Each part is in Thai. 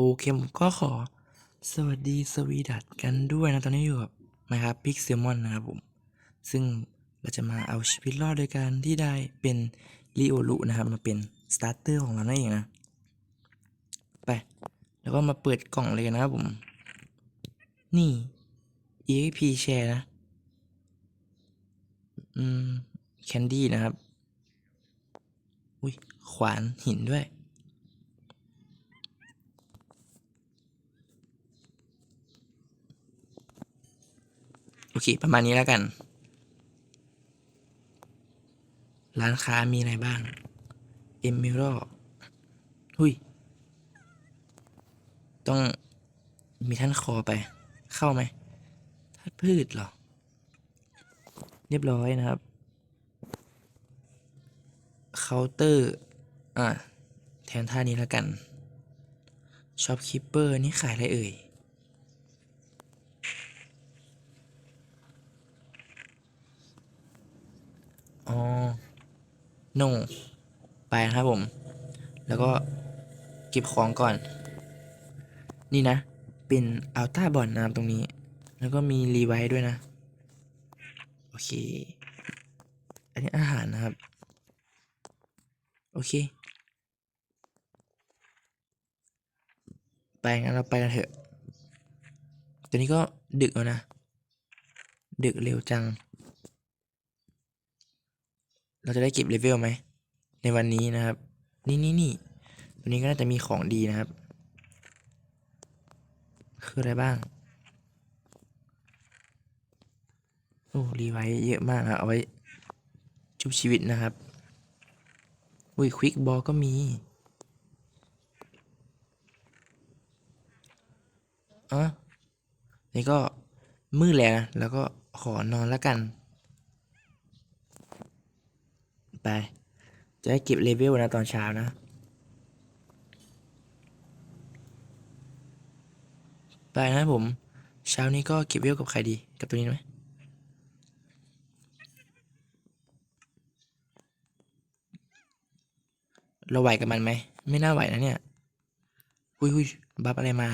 โอเคผมก็ขอ สวัสดีสวีดัตกันด้วยนะตอนนี้อยู่กับนะครับพิกเซมอนนะครับผม ซึ่งเราจะมาเอาชีวิตรอดโดยการที่ได้เป็นลีโอลุนะครับ มาเป็นสตาร์เตอร์ของเรานั่นเองนะ ไป แล้วก็มาเปิดกล่องเลยนะครับผม นี่ EXP share นะ อืม แคนดี้นะครับ อุ้ยขวานหินด้วย อเคประมาณนี้แล้วกัน ร้านค้ามีอะไรบ้างเอม r ร l หุยต้องมีท่านคอไป เข้าไหมท่านพืชเหรอ เรียบร้อยนะครับเคาน์เตอร์ อะแทนท่านี้แล้วกันช็อปคิปเปอร์นี่ขายอะไรเอ่ย อ๋อโนไปนะครับผม แล้วก็เก็บของก่อน นี่นะ เป็นอัลต้าบอลนะครับตรงนี้ แล้วก็มีรีไวท์ด้วยนะ โอเค อันนี้อาหารนะครับ โอเค ไปงั้นเราไปกันเถอะตอนนี้ก็ดึกแล้วนะ ดึกเร็วจัง เราจะได้เก็บเลเวลไหม ในวันนี้นะครับ นี่นี่นี่วันนี้ก็น่าจะมีของดีนะครับ คืออะไรบ้าง โอ้รีไว้เยอะมากครับเอาไว้ ชุบชีวิตนะครับ อุ้ยควิกบอลก็มีอะนี่ก็มืดแล้วนะ แล้วก็ขอนอนแล้วกัน ไป จะได้เก็บเลเวลนะตอนเช้านะ ไปนะผม เช้านี้ก็เก็บเลเวลกับใครดี กับตัวนี้ไหมเราไหวกับมันไหม ไม่น่าไหวนะเนี่ย หุยหุยบัฟอะไรมา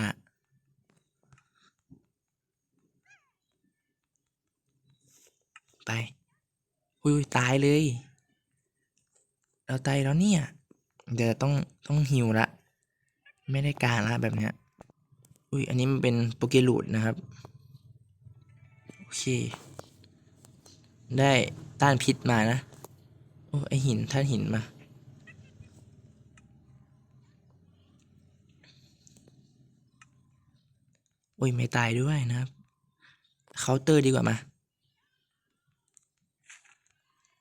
ไปหุยหุยตายเลย เราตายแล้วเนี่ย เดี๋ยวต้องต้องฮิวละ ไม่ได้การละแบบเนี้ย อุ้ยอันนี้มันเป็นโปเกลูดนะครับ โอเค ได้ต้านพิษมานะ โอ้ไอหินท่านหินมา โอ้ยไม่ตายด้วยนะครับ เคาน์เตอร์ดีกว่ามา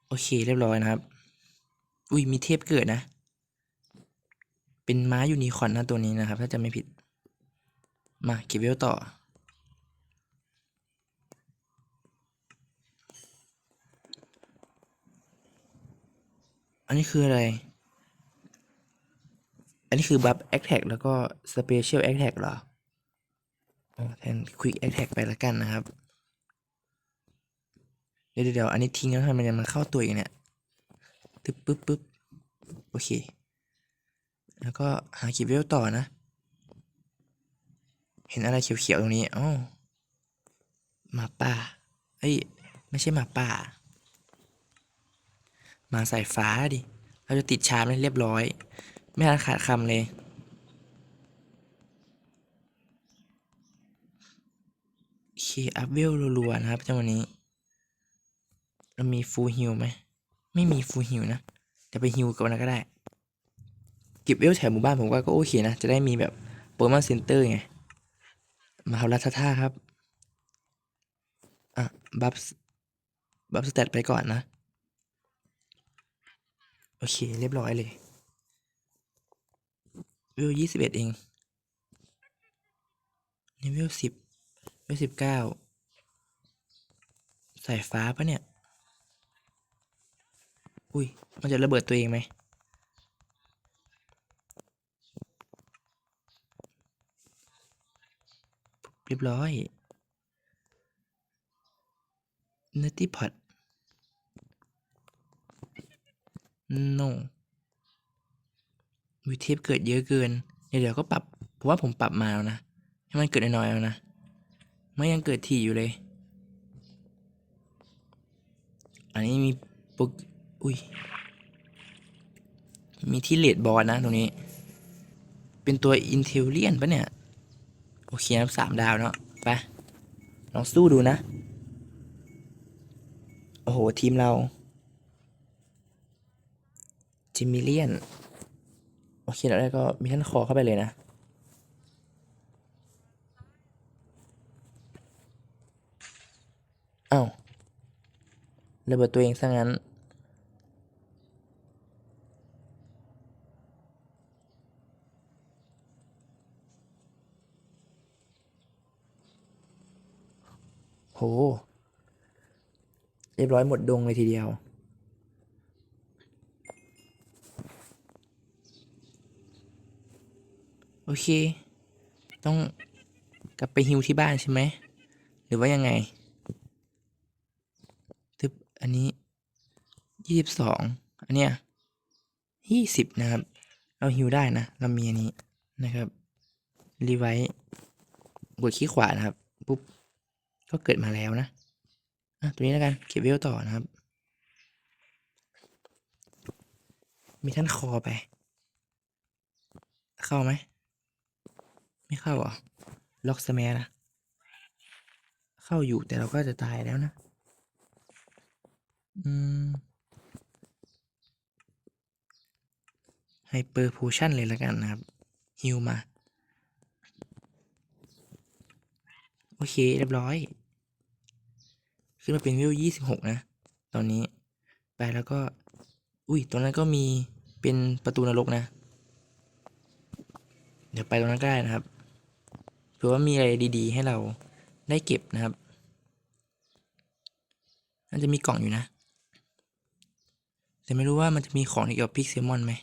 โอเคเรียบร้อยนะครับ อุ้ยมีเทพเกิดนะ เป็นม้ายูนิคอร์นนะตัวนี้นะครับ ถ้าจะไม่ผิด มาเก็บเวลต่อ อันนี้คืออะไร อันนี้คือบัฟแอคแท็กแล้วก็สเปเชียลแอคแท็กเหรอแทนควิกแอคแท็กไปละกันนะครับ เดี๋ยวเดี๋ยวอันนี้ทิ้งแล้วทำไมมันมาเข้าตัวอีกเนี่ย ตึ๊บปึ๊บปึ๊บโอเค แล้วก็หาเก็บเวลต่อนะ เห็นอะไรเขียวๆตรงนี้อ๋อหมาป่าเอ้ย ไม่ใช่หมาป่าหมาสายฟ้าดิ เราจะติดชามได้เรียบร้อย ไม่ทันขาดคำเลย โอเค อัพเวลรัวๆนะครับจังวันนี้ เรามีฟูลฮิลไหม ไม่มีฟูลฮิลนะเดี๋ยวไปฮิลกับมันก็ได้ เก็บเวลแถวหมู่บ้านผมว่าก็โอเคนะ จะได้มีแบบโปรโมอนเซ็นเตอร์ไง มาเอาลัทท่าครับ อะ บัฟ บัฟสเตตไปก่อนนะ โอเค เรียบร้อยเลยเวลยี่สิบเอ็ดเองนี่เวลสิบเวลสิบเก้าสายฟ้าปะเนี่ย อุ้ย มันจะระเบิดตัวเองไหมเรียบร้อยเนติพอด no วิเทปเกิดเยอะเกินเดี๋ยวเดี๋ยวก็ปรับ ผมว่าผมปรับมาแล้วนะ ให้มันเกิดน้อยๆแล้วนะ ไม่ยังเกิดถี่อยู่เลย อันนี้มีปุก อุ้ย มีที่เลดบอลนะตรงนี้ เป็นตัวอินเทลเลียนปะเนี่ย โอเคครับสามดาวเนาะ ไป ลองสู้ดูนะ โอ้โห ทีมเรา จิมมิเลียน โอเคเราได้ก็มีท่านคอเข้าไปเลยนะอ้าวระเบิดตัวเองซะงั้น เรียบร้อยหมดดงเลยทีเดียว โอเค ต้องกลับไปฮิวที่บ้านใช่ไหม หรือว่ายังไงทึบอันนี้ยี่สิบสองอันเนี้ยยี่สิบนะครับ เราฮิวได้นะ เรามีอันนี้นะครับ รีไวท์กดขี้ขวานะครับ ปุ๊บ ก็เกิดมาแล้วนะอะตัวนี้แล้วกันเก็บเวลต่อนะครับ มีท่านคอไป เข้าไหม ไม่เข้าเหรอล็อกสแมร์นะเข้าอยู่แต่เราก็จะตายแล้วนะ อืมไฮเปอร์โพชั่นเลยล้วกันนะครับฮิวมา โอเค เรียบร้อย ขึ้นมาเป็นวิวยี่สิบหกนะ ตอนนี้ ไปแล้วก็ อุ้ย ตรงนั้นก็มีเป็นประตูนรกนะ เดี๋ยวไปตรงนั้นก็ได้นะครับเผื่อว่ามีอะไรดีๆ ให้เราได้เก็บนะครับน่าจะมีกล่องอยู่นะ แต่ไม่รู้ว่ามันจะมีของเกี่ยวกับพิกเซมอนไหม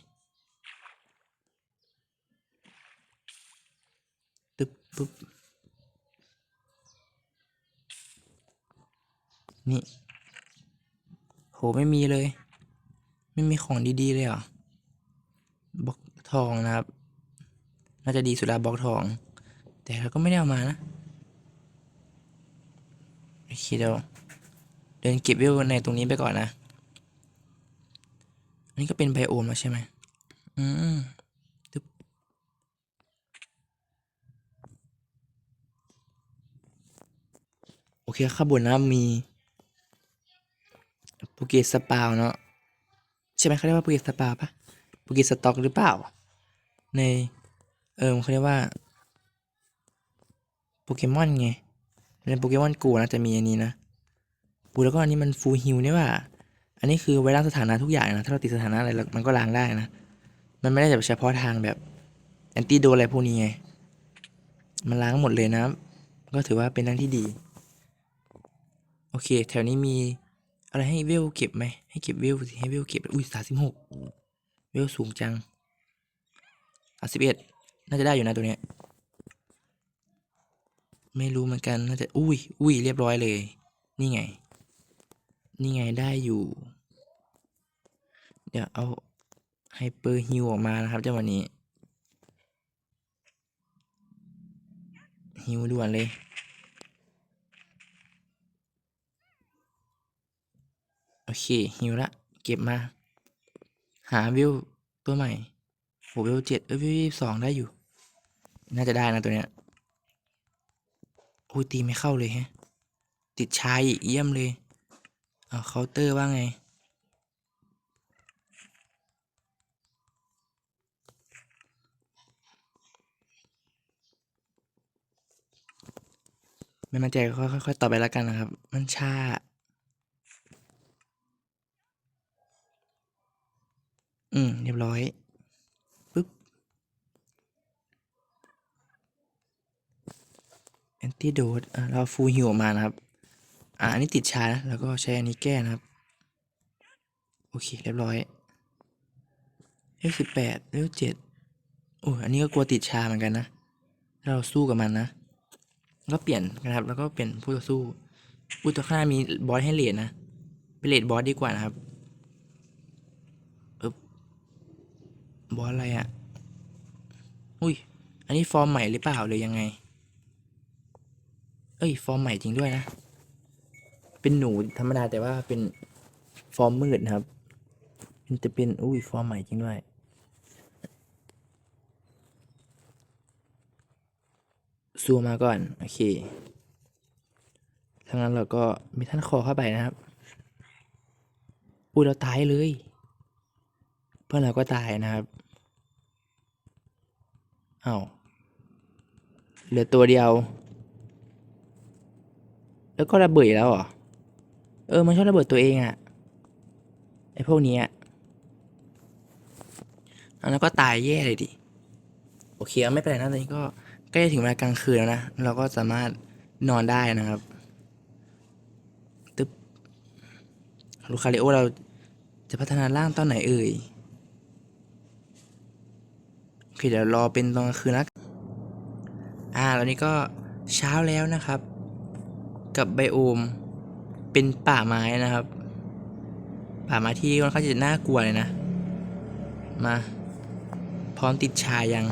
ตึ๊บปุ๊บ นี่ โหไม่มีเลย ไม่มีของดีๆเลยเหรอบล็อกทองนะครับ น่าจะดีสุดละบล็อกทอง แต่เราก็ไม่ได้เอามานะโอเคเดี๋ยวเดินเก็บวิวในตรงนี้ไปก่อนนะ อันนี้ก็เป็นไบโอมแล้วใช่ไหมอืมตึ๊บโอเคข้างบนนะมี ภูเก็ตสปาวเนาะใช่ไหมเขาเรียกว่าภูเก็ตสปาวปะภูเก็ตสต็อกหรือเปล่า ในเออเขาเรียกว่าโปเกมอนไงในโปเกมอนกูนะจะมีอันนี้นะปูแล้วก็อันนี้มันฟูลฮิลนี่ว่า อันนี้คือไว้ล้างสถานะทุกอย่างนะ ถ้าเราติดสถานะอะไรแล้วมันก็ล้างได้นะ มันไม่ได้แบบเฉพาะทางแบบแอนตี้โดนอะไรพวกนี้ไง มันล้างหมดเลยนะ ก็ถือว่าเป็นทางที่ดี โอเค แถวนี้มี อะไรให้เวลเก็บไหมให้เก็บเวลสิให้เวลเก็บอุ้ยสามสิบหกเวลสูงจังสามสิบเอ็ดน่าจะได้อยู่นะตัวเนี้ยไม่รู้เหมือนกันน่าจะอุ้ยอุ้ยเรียบร้อยเลย นี่ไง นี่ไงได้อยู่ เดี๋ยวเอาไฮเปอร์ฮิวออกมานะครับเจังหวะนี้ฮิวด่วนเลย โอเคฮิวละ เก็บมา หาวิวตัวใหม่โหวิวเจ็ดเอ้ยวิวสองได้อยู่ น่าจะได้นะตัวเนี้ยโอ้ยตีไม่เข้าเลยฮะ ติดชายอีกเยี่ยมเลยเอาเคาน์เตอร์ว่าไง ไม่มั่นใจก็ค่อยๆต่อไปแล้วกันนะครับ มันชา อืม เรียบร้อย ปึ๊บ แอนตี้โดดอะเราฟูลฮิวออกมานะครับ อ่าอันนี้ติดชานะ แล้วก็ใช้อันนี้แก้นะครับ โอเค เรียบร้อยเลขสิบแปดเลขเจ็ดโอ้ยอันนี้ก็กลัวติดชาเหมือนกันนะ เราสู้กับมันนะ ก็เปลี่ยนนะครับ แล้วก็เปลี่ยนผู้ต่อสู้ผู้ต่อข้างหน้ามีบอสให้เลดนะไปเลดบอสดีกว่านะครับ บอสอะไรอะ่ะ อุ้ย อันนี้ฟอร์มใหม่หรือเปล่าหรือยังไง เอ้ย ฟอร์มใหม่จริงด้วยนะ เป็นหนูธรรมดาแต่ว่าเป็นฟอร์มมืดนะครับ มันจะเป็น อุ้ย ฟอร์มใหม่จริงด้วย ซูมมาก่อน โอเคทั้างนั้นเราก็มีท่านคอเข้าไปนะครับ อุ้ยเราตายเลย เพื่อนเราก็ตายนะครับ อา้าวเหลือตัวเดียว แล้วก็ระเบิดอีกแล้วเหรอ เออ มันชอบระเบิดตัวเองอะไอพวกนี้อะแล้วก็ตายแย่เลยดิ โอเคไม่เป็นไรนะตอนนี้ก็ใกล้จะถึงเวลากลางคืนแล้วนะ เราก็สามารถนอนได้นะครับตึ๊บลูคาริโอเราจะพัฒนาร่างตอนไหนเอ่ย โอเดี๋ยวรอเป็นตอนกลางคืนแล้วอ่าแล้วนี้ก็เช้าแล้วนะครับ กับไบโอม เป็นป่าไม้นะครับ ป่าไม้ที่ค่อนข้างจะน่ากลัวเลยนะ มา พร้อมติดชายัง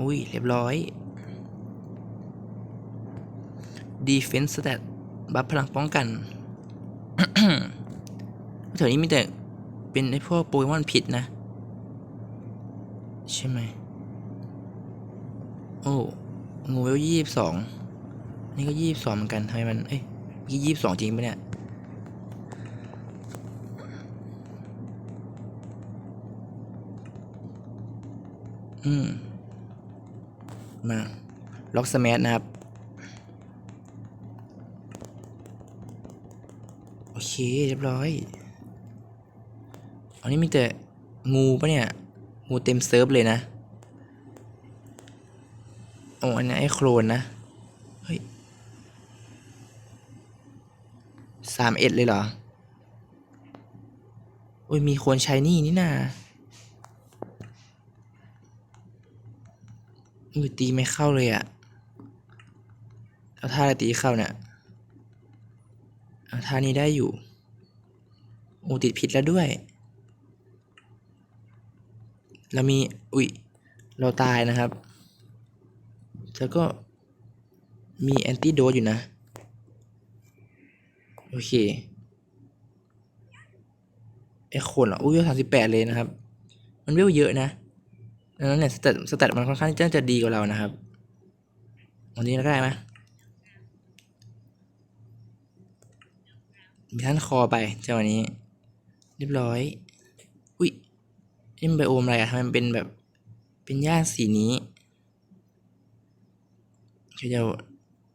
อุ้ย เรียบร้อย defense stat บัฟพลังป้องกัน แถวนี้มีแต่เป็นไอพวกโปเกมอนพิษนะ ใช่ไหม โอ้งูเวลยี่สิบสองนี่ก็ยี่สิบสองเหมือนกันทำไมมัน เอ้ยยี่ยี่สิบสองจริงปะเนี่ย อืม มา ล็อกสแมทนะครับ โอเค เรียบร้อย อันนี้มีแต่งูปะเนี่ย งูเต็มเซิร์ฟเลยนะโอ้อันนี้ไอ้โครนนะ เฮ้ยสามเอ็ดเลยเหรอ โอ้ย มีคนใช้นี่นี่นาอุ้ยตีไม่เข้าเลยอะเอาท่าอะไรตีเข้าเนี่ยเอาท่านี้ได้อยู่อ้ติดผิดแล้วด้วย เรามีอุ้ยเราตายนะครับ แล้วก็มีแอนติโดสอยู่นะ โอเคไอ้คนเหรออุ้ยสามสิบแปดเลยนะครับ มันเวลเยอะนะดังนั้นเนี่ยสเตตสเตตมันค่อนข้างที่จะดีกว่าเรานะครับวันนี้เราได้ไหมมีท่านคอไปเจ้าวันนี้ เรียบร้อย นี่มันไบโอมอะไรอะทำไมมันเป็นแบบ เป็นหญ้าสีนี้ก็จะ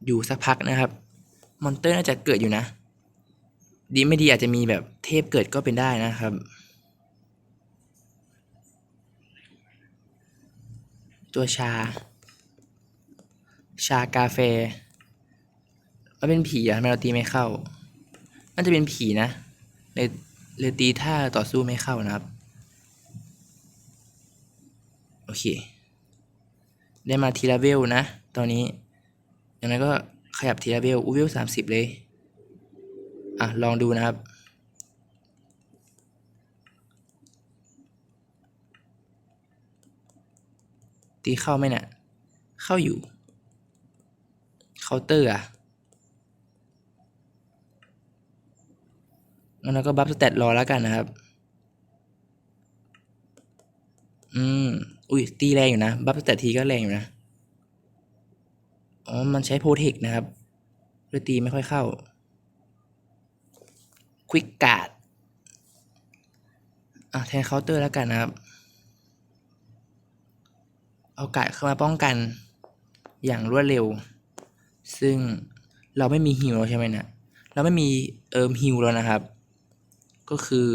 อยู่สักพักนะครับ มอนเตอร์น่าจะเกิดอยู่นะ ดีไม่ดีอาจจะมีแบบเทพเกิดก็เป็นได้นะครับ ตัวชา ชากาแฟมันเป็นผีอะทำไมเราตีไม่เข้า น่าจะเป็นผีนะ เลยเลยตีท่าต่อสู้ไม่เข้านะครับ โอเค ได้มาทีละเวลนะ ตอนนี้อย่างนั้นก็ขยับทีละเวลอูเวลสามสิบเลย อะ ลองดูนะครับ ตีเข้าไหมเนี่ยเข้าอยู่ เคาน์เตอร์อะงั้นเราก็บัฟสเตตรอแล้วกันนะครับ อืม อุ้ยตีแรงอยู่นะบัฟสเตตทีก็แรงอยู่นะอ๋อมันใช้โปรเทคนะครับเลยตีไม่ค่อยเข้าควิกการ์ดอะแทนเคาน์เตอร์แล้วกันนะครับ เอากาดเข้ามาป้องกันอย่างรวดเร็ว ซึ่งเราไม่มีฮิวแล้วใช่ไหมนะเราไม่มีเอิมฮิวแล้วนะครับ ก็คือ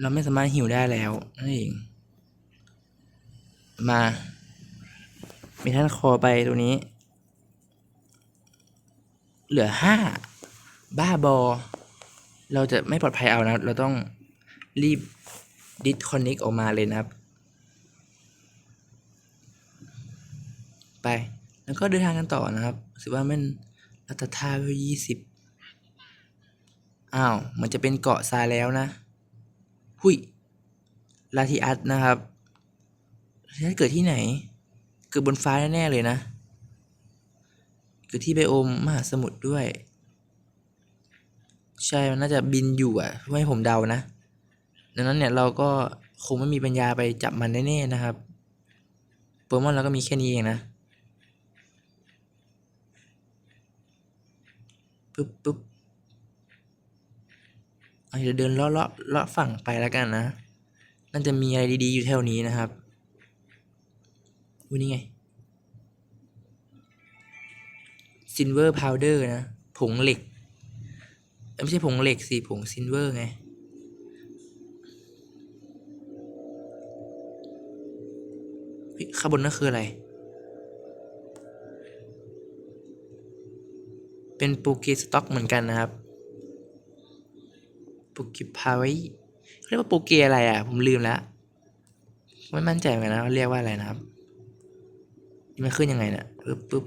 เราไม่สามารถฮิวได้แล้วนั่นเอง มา มีท่านคอไปตัวนี้ เหลือห้าบ้าบอ เราจะไม่ปลอดภัยเอานะ เราต้องรีบดิสคอนเน c ออกมาเลยนะครับ ไป แล้วก็เดินทางกันต่อนะครับรู้สึกว่ามันรัตทาเวลยี่สิบอ้าว มันจะเป็นเกาะทรายแล้วนะ หุยลาทิอัสนะครับ ลาทิอัสเกิดที่ไหน เกิดบนฟ้าแน่ๆเลยนะ เกิดที่ไบโอมมหาสมุทรด้วย ใช่ มันน่าจะบินอยู่อะให้ผมเดานะ ดังนั้นเนี่ยเราก็คงไม่มีปัญญาไปจับมันแน่ๆนะครับโปเกมอนเราก็มีแค่นี้เองนะปึ๊บปึ๊บเอาเดี๋ยวเดินเลาะเลาะเลาะฝั่งไปแล้วกันนะน่าจะมีอะไรดีๆอยู่แถวนี้นะครับ อุ้ยนี่ไงซินเวอร์พาวเดอร์นะ ผงเหล็ก ไม่ใช่ผงเหล็กสิผงซินเวอร์ไง ข้างบนนั่นคืออะไร เป็นปเกสต็อกเหมือนกันนะครับปเกพาไว้เรียกว่าปเกอะไรอะ ผมลืมแล้ว ไม่มั่นใจเหมือนกันนะว่าเรียกว่าอะไรนะครับ มันขึ้นยังไงเนะี่ยปึ๊บปึ๊บ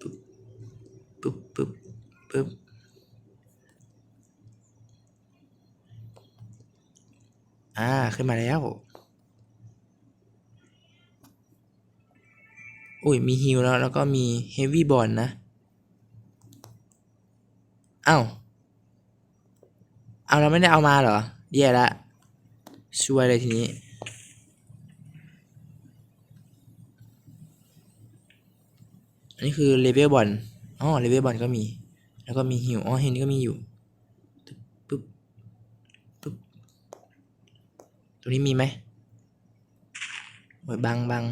ปึ๊บปึ๊บปึ๊บปึ๊บอ่า ขึ้นมาแล้ว อุ้ย มีฮิลแล้ว แล้วก็มีเฮฟวี่บอลนะอ้าวเอาเราไม่ได้เอามาเหรอ แย่ละช่วยเลยทีนี้ อันนี้คือเลเวลบอลอ๋อเลเวลบอลก็มี แล้วก็มีฮิวอ๋อฮิวนี่ก็มีอยู่ปึ๊บปึ๊บตัวนี้มีไหมโอ้ยบังบัง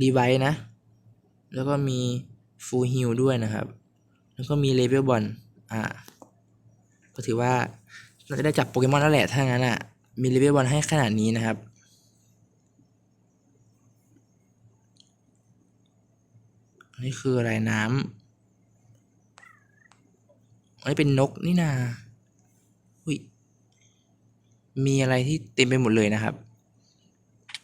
ดีไวนะ แล้วก็มีฟูลฮิลด้วยนะครับ แล้วก็มีเลเวลบอลอ่า ก็ถือว่าเราจะได้จับโปเกมอนแล้วแหละ ถ้างั้นอะ มีเลเวลบอลให้ขนาดนี้นะครับนนี้คืออะไรน้ำอันนี้เป็นนกนี่นาอุ้ย มีอะไรที่เต็มไปหมดเลยนะครับ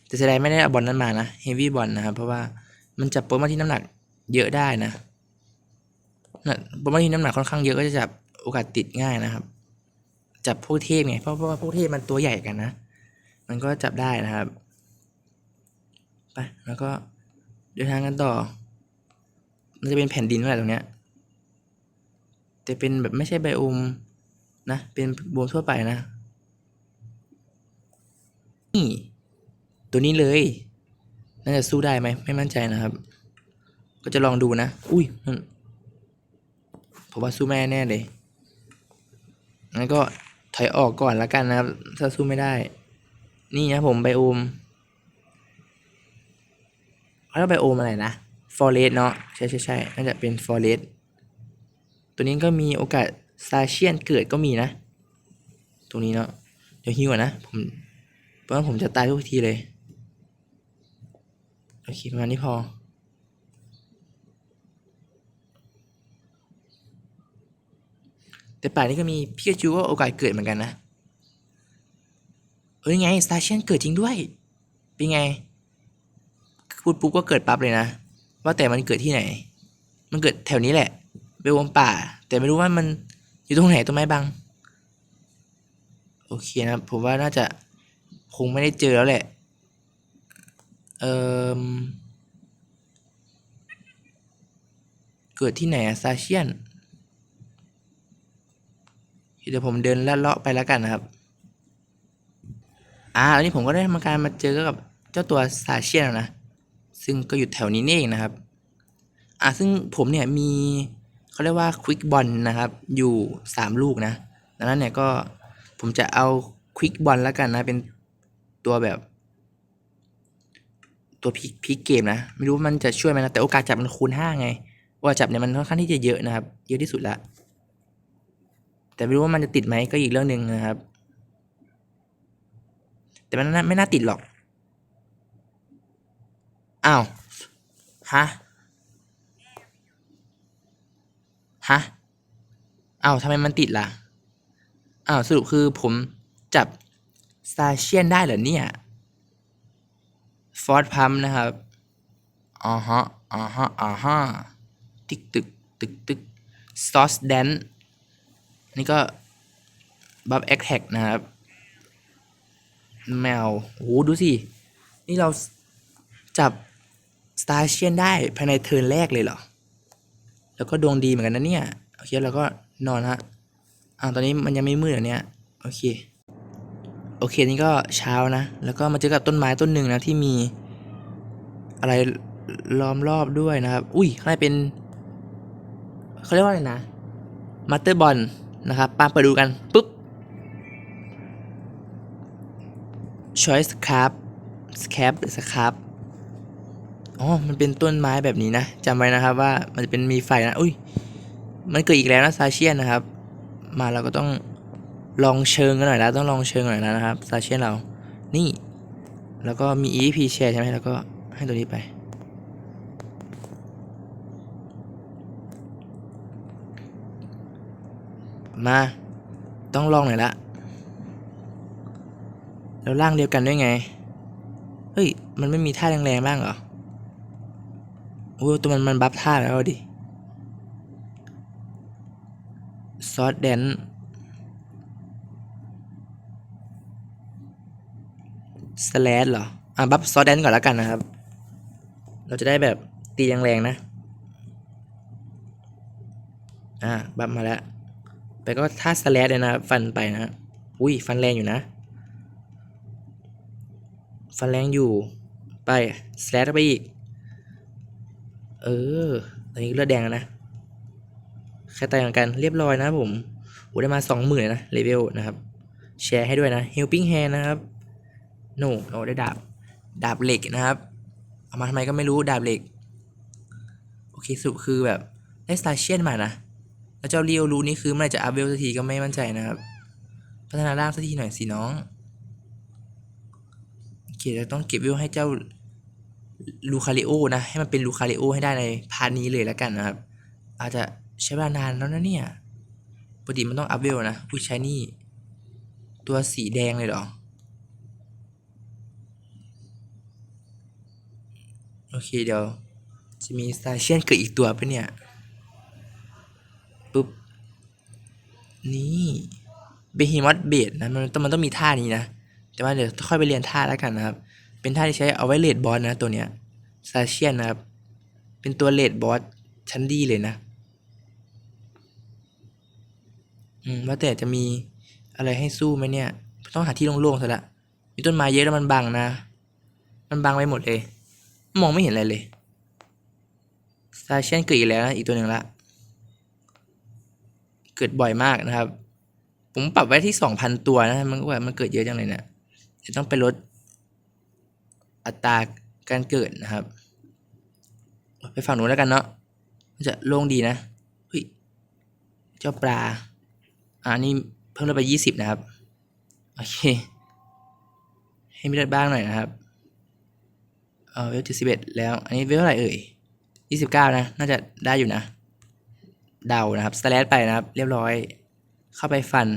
แต่เสียดายไม่ได้เอาบอลนั้นมานะ เฮฟวี่บอลนะครับ เพราะว่ามันจับโปรมาที่น้ำหนักเยอะได้นะนะโปรมาที่น้ำหนักค่อนข้างเยอะก็จะจับโอกาสติดง่ายนะครับ จับพวกเทพไงเพราะว่าพวกเทพมันตัวใหญ่กันนะ มันก็จับได้นะครับไปแล้วก็เดินทางกันต่อ มันจะเป็นแผ่นดินอะไรตรงเนี้ยแต่เป็นแบบไม่ใช่ไบโอมนะ เป็นโบมทั่วไปนะนี่ตัวนี้เลย น่าจะสู้ได้ไหม ไม่มั่นใจนะครับ ก็จะลองดูนะ อุ้ยผมว่าสู้ไม่แน่เลยงั้นก็ ถอยออกก่อนแล้วกันนะครับ ถ้าสู้ไม่ได้ นี่นะผมไบโอมเขาเรียกไบโอมอะไรนะฟอเรสเนาะใช่ใช่ใช่น่าจะเป็นฟอเรสตัวนี้ก็มีโอกาสซาเชียนเกิดก็มีนะ ตรงนี้เนาะเดี๋ยวฮิวนะผมเพราะว่าผมจะตายทุกทีเลย โอเคประมาณนี้พอ แต่ป่านี้ก็มีพิกาจูก็โอกาสเกิดเหมือนกันนะ เอ้ยไงสตาร์เชียนเกิดจริงด้วย เป็นไง พูดปุ๊บก็เกิดปั๊บเลยนะ ว่าแต่มันเกิดที่ไหน มันเกิดแถวนี้แหละไปวงป่า แต่ไม่รู้ว่ามันอยู่ตรงไหนต้นไม้บังโอเคนะ ผมว่าน่าจะคงไม่ได้เจอแล้วแหละ เอ่อ เกิดที่ไหนอะซาเชียน เดี๋ยวผมเดินลัดเลาะไปแล้วกันนะครับ อ่าอันนี้ผมก็ได้ทำการมาเจอกับเจ้าตัวซาเชียนนะ ซึ่งก็อยู่แถวนี้นี่เองนะครับ อ่าซึ่งผมเนี่ยมีเขาเรียกว่าควิกบอลนะครับ อยู่สามลูกนะ ดังนั้นเนี่ยก็ผมจะเอาควิกบอลแล้วกันนะ เป็นตัวแบบ ตัวพีพีเกมนะ ไม่รู้มันจะช่วยไหมนะ แต่โอกาสจับมันคูณห้าไงโอกาสจับเนี่ยมันค่อนข้างที่จะเยอะนะครับ เยอะที่สุดละ แต่ไม่รู้ว่ามันจะติดไหมก็อีกเรื่องหนึ่งนะครับ แต่มันไม่น่าติดหรอก อ้าว ฮะ ฮะ อ้าวทำไมมันติดล่ะ อ้าวสรุปคือผมจับซาเชียนได้เหรอเนี่ย ฟอร์ดพัมนะครับอ๋อฮะอ๋อฮะอ๋อฮะตึกตึกตึกตึกซอสแดน นี่ก็บัฟแอคแท็กนะครับแมวโอ้โหดูสิ นี่เราจับสตาร์เชียนได้ภายในเทิร์นแรกเลยเหรอ แล้วก็ดวงดีเหมือนกันนะเนี่ย โอเคเราก็นอนฮะอ่าตอนนี้มันยังไม่มืดเหรอเนี่ย โอเค โอเค นี่ก็เช้านะ แล้วก็มาเจอกับต้นไม้ต้นหนึ่งนะ ที่มี อะไรล้อมรอบด้วยนะครับ อุ้ยข้างในเป็น เขาเรียกว่าอะไรนะ มัตเตอร์บอล นะครับปาเปิดดูกันปุ๊บ choice scarp scarp หรือ scarp อ๋อ มันเป็นต้นไม้แบบนี้นะจำไว้นะครับว่ามันจะเป็นมีไฟนะ อุ้ย มันเกิดอีกแล้วนะซาเชียนนะครับ มาเราก็ต้องลองเชิงกันหน่อยแล้วต้องลองเชิงหน่อยแล้วนะครับซาเชียนเรา นี่ แล้วก็มี EP share ใช่ไหมแล้วก็ให้ตัวนี้ไป มา ต้องลองหน่อยละ แล้วร่างเดียวกันด้วยไง เฮ้ย มันไม่มีท่าแรงๆบ้างเหรอโอ้ตัวมันมันบัฟท่าแล้วดิ ซอสแดนสแลดเหรอ อะ บัฟซอสแดนก่อนแล้วกันนะครับ เราจะได้แบบตีแรงๆนะ อะ บัฟมาแล้ว ไปก็ท่าสแลดเลยนะฟันไปนะอุ้ยฟันแรงอยู่นะ ฟันแรงอยู่ ไปสแลดไปอีก เออตอนนี้เลือดแดงแล้วนะแค่ตายเหมือนกันเรียบร้อยนะผมโอ้ได้มาสองหมื่นนะเลเวลนะครับ แชร์ให้ด้วยนะ helping hand นะครับโนโอ้ได้ดาบดาบเหล็กนะครับเอามาทำไมก็ไม่รู้ดาบเหล็ก โอเคสรุปคือแบบได้สตาร์เชียนมานะ แล้วเจ้าเรียวรู้นี่คือเมื่อไหร่จะอัพเวลสักทีก็ไม่มั่นใจนะครับ พัฒนาร่างสักทีหน่อยสิน้องโอเคเราต้องเก็บเวลให้เจ้าลูคาริโอนะ ให้มันเป็นลูคาริโอให้ได้ในพาร์ทนี้เลยแล้วกันนะครับ อาจจะใช้เวลานานแล้วนะเนี่ยปกติมันต้องอัพเวลนะผู้ใช้นี่ ตัวสีแดงเลยเหรอ โอเคเดี๋ยว จะมีสตาเชียนเกิดอีกตัวปะเนี่ย ปุ๊บ นี่เบฮิมอตเบดนะมันต้องมันต้องมีท่านี้นะ แต่ว่าเดี๋ยวค่อยไปเรียนท่าแล้วกันนะครับ เป็นท่าที่ใช้เอาไว้เลดบอสนะตัวเนี้ยซาเชียนนะครับ เป็นตัวเลดบอสชั้นดีเลยนะ อืมว่าแต่จะมีอะไรให้สู้ไหมเนี่ย ต้องหาที่โล่งๆซะละ มีต้นไม้เยอะแล้วมันบังนะ มันบังไปหมดเลย มองไม่เห็นอะไรเลยซาเชียนเกิดอีกแล้วนะอีกตัวหนึ่งละ เกิดบ่อยมากนะครับ ผมปรับไว้ที่สองพันตัวนะมันก็แบบมันเกิดเยอะจังเลยเนี่ยจะต้องไปลดอัตราการเกิดนะครับ ไปฝั่งนู้นแล้วกันเนาะมันจะโล่งดีนะเฮ้ยเจ้าปลาอ่านี่เพิ่มเลือดไปยี่สิบนะครับโอเค ให้มีเลือดบ้างหน่อยนะครับเออเวลเจ็ดสิบเอ็ดแล้ว อันนี้เวลเท่าไหร่เอ่ยยี่สิบเก้านะ น่าจะได้อยู่นะ เดานะครับสแลดไปนะครับ เรียบร้อย เข้าไปฟัน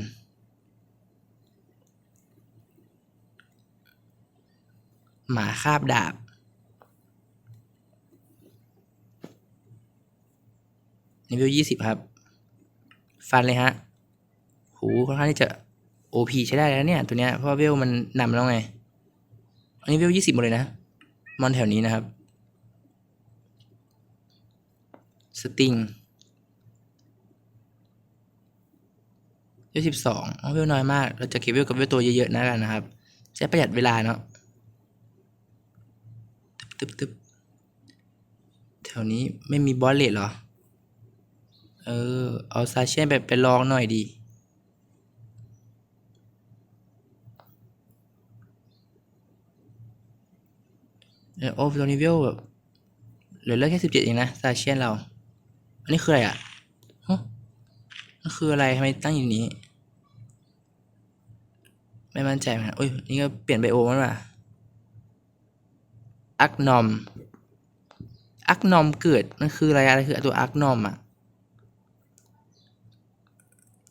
หมาคาบดาบ นิวยี่สิบครับ ฟันเลยฮะ หูค่อนข้างที่จะ OP ใช้ได้แล้วเนี่ย ตัวเนี้ยเพราะว่าเวลมันนำแล้วไง อันนี้เวลยี่สิบหมดเลยนะ มอนแถวนี้นะครับ สติง เวลสิบสองเวลน้อยมาก เราจะเก็บเวลกับเวลตัวเยอะๆนะกันนะครับใช้ประหยัดเวลาเนาะตึบตึบแถวนี้ไม่มีบอสเลดเหรอ เออ เอาซาเช่นไปไปลองหน่อยดีเออโอ้ตัวนี้เวลแบบเหลือเลือแค่สิบเจ็ดเองนะซาเชียนเรา อันนี้คืออะไรอะฮะ คืออะไรทำไมตั้งอยู่นี้ ไม่มั่นใจเหมือนกันโอ้ยนี่ก็เปลี่ยนไบโอมันว่ะอักนอมอักนอมเกิดมันคืออะไรอะไรคือตัวอักนอมอะ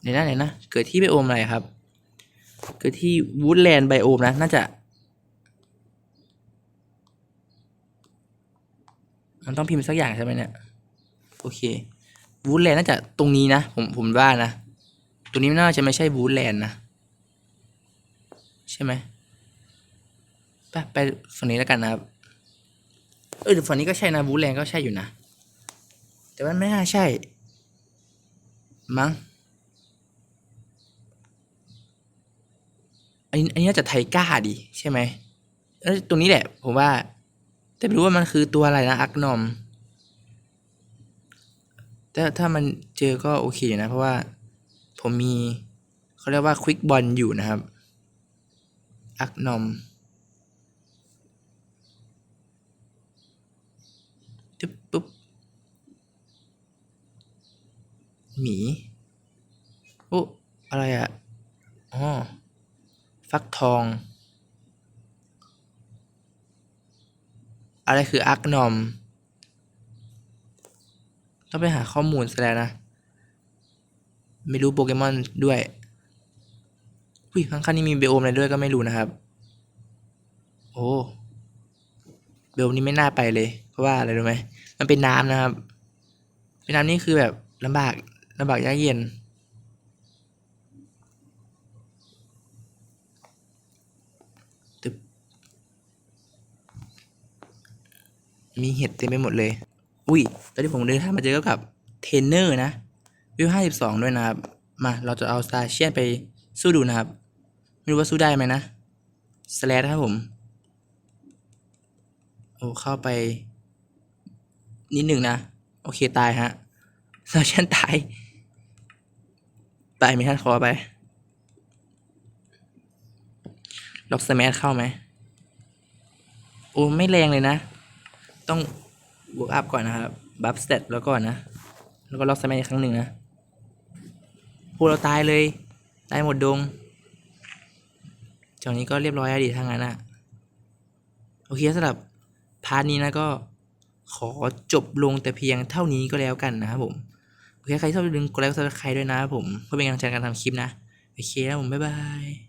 เดี๋ยวนะเดี๋ยวนะเกิดที่ไบโอมอะไรครับ เกิดที่วูดแลนด์ไบโอมนะน่าจะมันต้องพิมพ์สักอย่างใช่ไหมเนี่ย โอเค วูดแลนด์น่าจะตรงนี้นะ ผมผมว่านะ ตรงนี้น่าจะไม่ใช่วูดแลนด์นะ ใช่ไหมไปไปฝั่งนี้แล้วกันนะครับ เออฝั่งนี้ก็ใช่นะวูดแลนด์ก็ใช่อยู่นะ แต่ว่าไม่น่าใช่ มั้งอันนี้อันนี้น่าจะไทก้าดิใช่ไหมแล้วตรงนี้แหละ ผมว่า แต่ไม่รู้ว่ามันคือตัวอะไรนะอักนอม แต่ถ้ามันเจอก็โอเคอยู่นะ เพราะว่าผมมีเขาเรียกว่าควิกบอลอยู่นะครับ อักนอมตึ๊บปุ๊บหมีโอ้อะไรอะ่ะอ๋อฟักทอง อะไรคืออักนอม ต้องไปหาข้อมูลซะแล้วนะ ไม่รู้โปเกมอนด้วยอุ้ยข้างๆนี้มีเบโอมอะไรด้วยก็ไม่รู้นะครับ โอ้ เบโอมนี้ไม่น่าไปเลย เพราะว่าอะไรรู้ไหม มันเป็นน้ำนะครับ เป็นน้ำนี่คือแบบลำบากลำบากยากเย็นตึบมีเห็ดเต็มไปหมดเลย อุ้ย ตอนที่ผมเดินทางมาเจอกับเทรนเนอร์นะ วิวห้าสิบสองด้วยนะครับ มาเราจะเอาสตาเชียนไปสู้ดูนะครับ ไม่รู้ว่าสู้ได้ไหมนะสแลดครับผม โอ้เข้าไป นิดหนึ่งนะ โอเคตายฮะสตาเชียนตาย ตายไหมท่านขอไปล็อกสแมทเข้าไหม โอ้ ไม่แรงเลยนะ ต้อง บวกอัพก่อนนะครับบัฟสเตตแล้วก่อนนะ แล้วก็ล็อกสแมทอีกครั้งหนึ่งนะพวกเราตายเลย ตายหมดดงจากนี้ก็เรียบร้อยแล้วดีทั้งนั้นอะโอเคสำหรับพาร์ทนี้นะก็ขอจบลงแต่เพียงเท่านี้ก็แล้วกันนะครับผมโอเคใครชอบอย่าลืมกดไลค์กดซับสไครต์ด้วยนะครับผมเพื่อเป็นกำลังใจในการทำคลิปนะ โอเคนะผมบ๊ายบาย